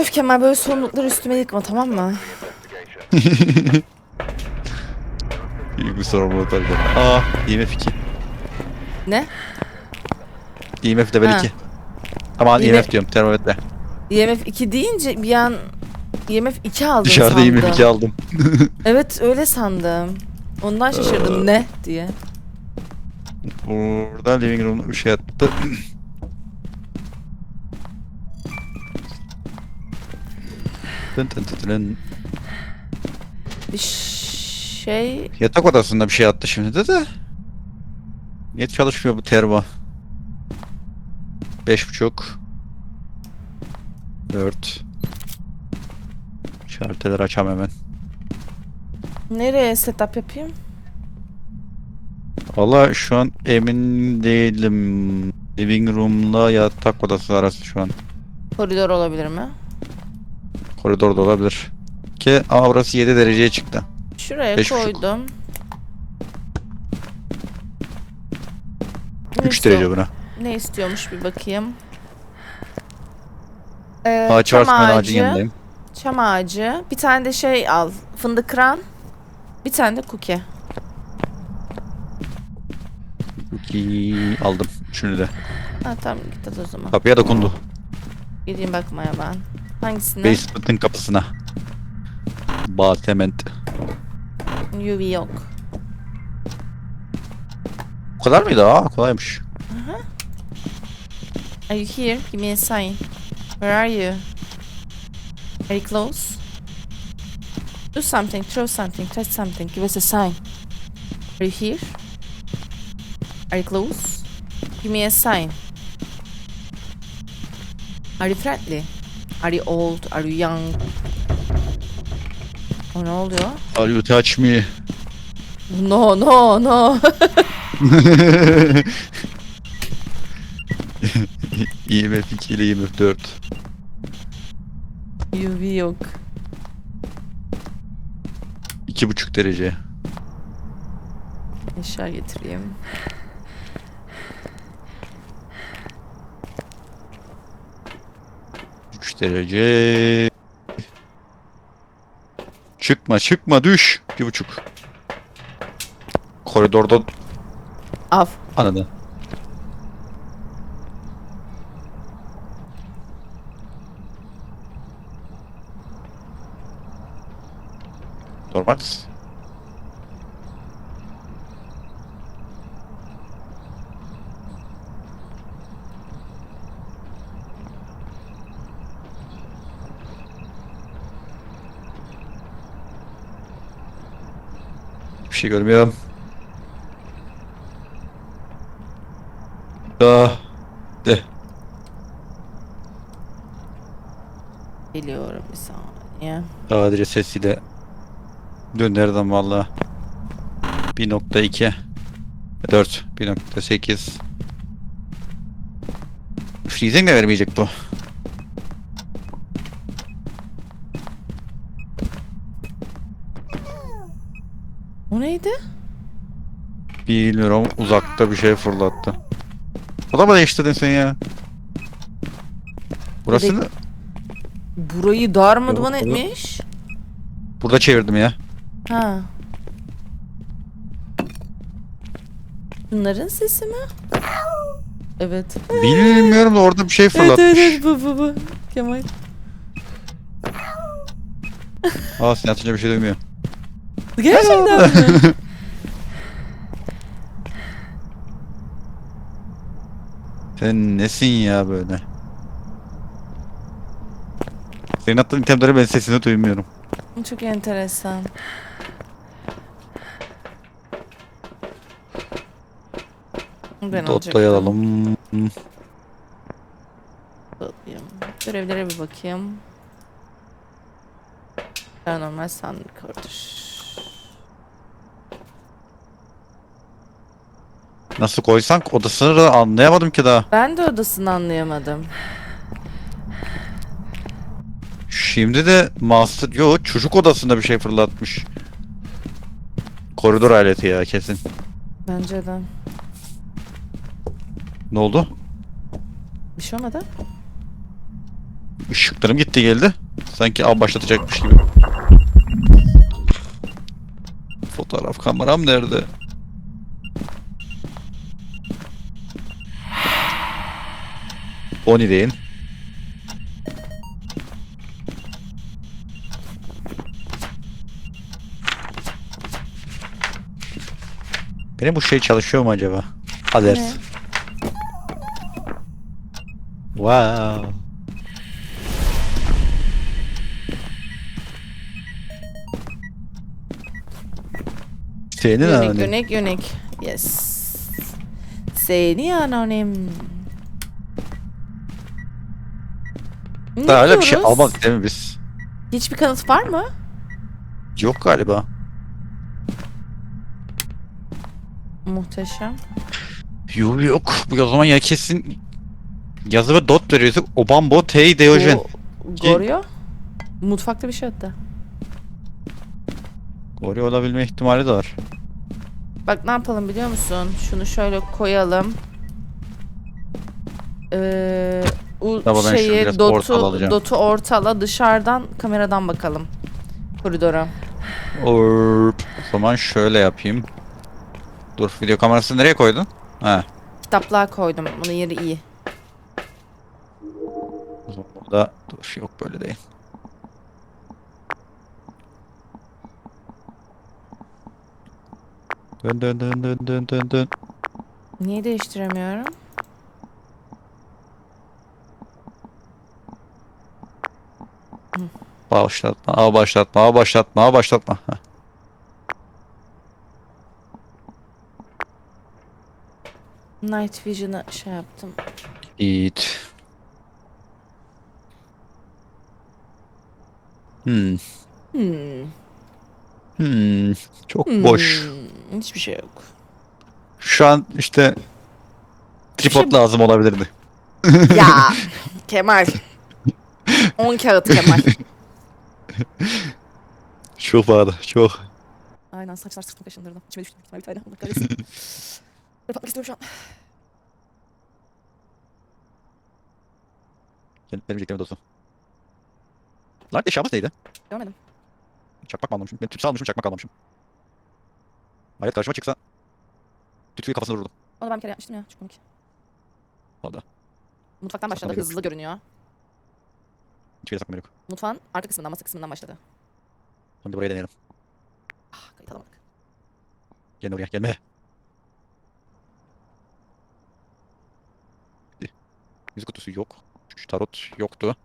Öf Kemal böyle sorumlulukları üstüme yıkma tamam mı? Büyük bir sorumluluk var. Aa IMF 2. Ne? IMF level Ha. 2. Aman Yine- IMF diyorum termometre. IMF 2 deyince bir an IMF 2 aldım Dışarıda sandım. IMF 2 aldım. Evet öyle sandım. Ondan şaşırdım ne diye. Burada living room'da bir şey attı. Tın tın tın tın. Şey Yatak odasında bir şey attı şimdi de de. Niye çalışmıyor bu termo? Beş buçuk. Dört. Şarteleri açam hemen. nereye setup yapayım? Valla şu an emin değilim. Living room'la yatak odası arası şu an. Koridor olabilir mi? Koridorda olabilir. Ki ama burası 7 dereceye çıktı. Şuraya Beş buçuk. koydum. Ne 3 istiyor- derece buna. Ne istiyormuş bir bakayım. Ee, Ağaç çam varsa ben ağacın ağacı, yanındayım. çam ağacı, bir tane de şey al, fındık kıran, bir tane de kuki. Cookie aldım. Şunu da. Ha tamam git o zaman. Kapıya dokundu. Gideyim bakmaya ben. Hangisine? Basement'ın kapısına. Basement. UV yok. Bu kadar mıydı? Aa kolaymış. Are you here? Give me a sign. Where are you? Are you close? Do something, throw something, touch something, give us a sign. Are you here? Are you close? Give me a sign. Are you friendly? Are you old? Are you young? O ne oluyor? Are you touch me? No, no, no. IMF 2 ile IMF 4. UV yok. 2,5 derece. Eşya getireyim. Üç derece. Çıkma çıkma düş. Bir buçuk. Koridorda Av. anladı. Normal. Bir şey görmüyorum. Da. De. Geliyorum bir saniye. Adile sesiyle dönerdim valla. 1.2 4 1.8 Freezing de vermeyecek bu. O neydi? Bilmiyorum uzakta bir şey fırlattı. O da mı değiştirdin sen ya? Burasını Burayı darmadağın Yok, yok. etmiş. burada çevirdim ya. Ha. Bunların sesi mi? Evet. Bilmiyorum da orada bir şey Evet fırlatmış. evet evet bu bu bu. Kemal. Aa sen atınca bir şey duymuyor. Gerçekten mi? Sen nesin ya böyle? Senin attığın itemleri ben sesini duymuyorum. Çok enteresan. Ben Dot'ta alalım. Alayım. Görevlere bir bakayım. Paranormal sandık order. Nasıl koysak odasını da anlayamadım ki daha. Ben de odasını anlayamadım. Şimdi de master... Yo çocuk odasında bir şey fırlatmış. Koridor aleti ya kesin. Bence de. Ne oldu? Bir şey olmadı. Işıklarım gitti geldi. Sanki av başlatacakmış gibi. Fotoğraf kameram nerede? Bonnie değil. Benim bu şey çalışıyor mu acaba? Alert. Ne? Wow. Senin Unique, hani. unique, unique. Yes. Seni anonim. Ne Daha öyle bir şey diyoruz? almadık değil mi biz? Hiçbir kanıt var mı? Yok galiba. Muhteşem. Yok yok. Bu o zaman ya kesin yazı ve dot veriyorsak Obambo T Deojen. Goryo. Mutfakta bir şey attı. Oraya olabilme ihtimali de var. Bak ne yapalım biliyor musun? Şunu şöyle koyalım. Ee, u Tamam, ben şeyi biraz dotu, alacağım. dotu ortala dışarıdan kameradan bakalım. Koridora. Orp. O zaman şöyle yapayım. Dur video kamerasını nereye koydun? Ha. Kitaplığa koydum. Bunun yeri iyi. O zaman burada dur yok böyle değil. Dön dön dön dön dön dön dön. Niye değiştiremiyorum? Başlatma, ağa başlatma, ağa başlatma, ağa başlatma. Heh. Night Vision'ı şey yaptım. Eat. Hmm. Hmm. Hmm. Çok boş. Hmm, Hiçbir şey yok. Şu an işte tripod şey- lazım olabilirdi. ya Kemal. 10 kağıt Kemal. Çok vardı, çok. Aynen saçlar sırtımı kaşındırdım. İçime düştü. Kemal bir tane. Allah kahretsin. Yapmak istiyorum şu an. Benim, diyeceklerim dostum. Lan eşyamız neydi? Görmedim. Çakmak mı almamışım? Ben tütsü almışım, çakmak almamışım. Hayat karşıma çıksa tütsüyü kafasına vururdum. Onu ben bir kere yapmıştım ya. Çok komik. Da. Mutfaktan başladı. Yok. Hızlı görünüyor. Hiçbir yere saklamam yok. Mutfağın arka kısmından, masa kısmından başladı. Şimdi buraya deneyelim. Ah kayıt alamadık. Gelme oraya, gelme. Müzik kutusu yok. Şu tarot yoktu.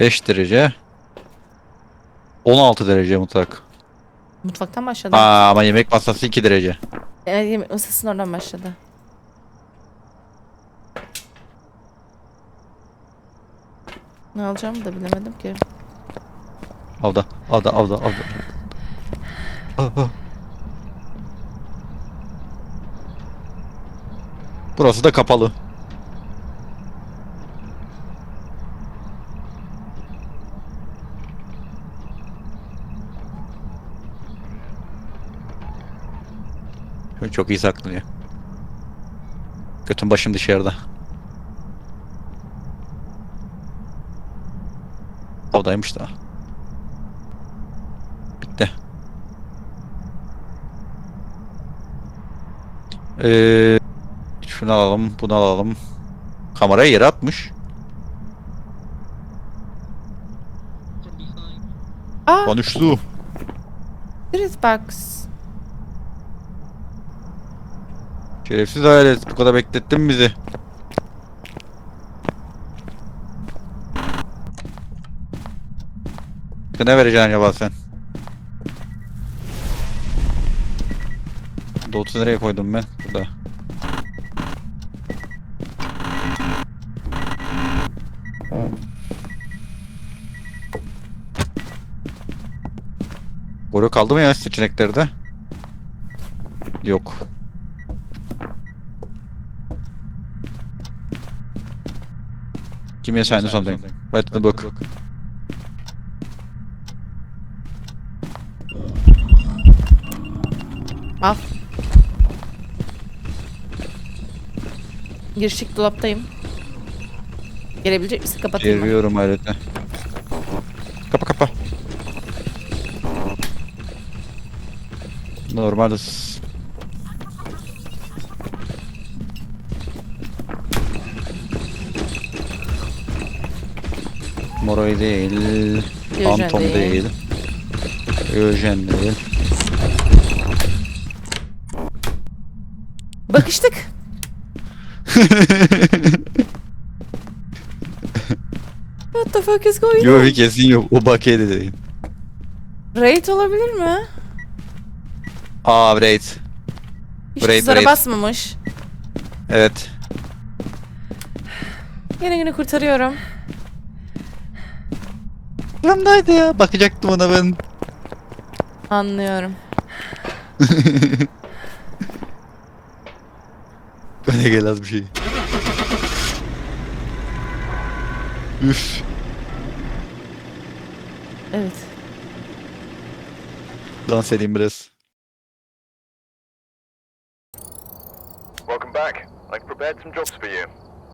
5 derece. 16 derece mutfak. Mutfaktan başladı. Aa, ama yemek masası 2 derece. Evet, yemek masasının oradan başladı. Ne alacağımı da bilemedim ki. Avda, avda, avda, avda. Burası da kapalı. Çok iyi saklanıyor. Götüm başım dışarıda. Oradaymış da. Bitti. Ee, şunu alalım, bunu alalım. Kamerayı yere atmış. Aa, Konuştu. Spirit Box. Şerefsiz alet. Bu kadar beklettin bizi. Ne vereceksin acaba sen? Doğutu nereye koydum ben? Burada. Boru kaldı mı ya seçeneklerde? Yok. Give me a sign or something. Write in the book. Al. Girişik dolaptayım. Gelebilecek misin? Kapatayım mı? Geliyorum alete. Kapa kapa. Normal. Moroy değil. Diyojen Phantom değil. değil. Diyojen değil. Bakıştık. What the fuck is going on? Yok kesin yok. O bakiyede değil. Raid olabilir mi? Aa raid. Hiç Raid, raid. basmamış. Evet. Yine günü kurtarıyorum. Yanımdaydı ya. Bakacaktım ona ben. Anlıyorum. Öne gel az bir şey. Üf. Evet. Dans edeyim biraz. Welcome back. I've prepared some jobs for you.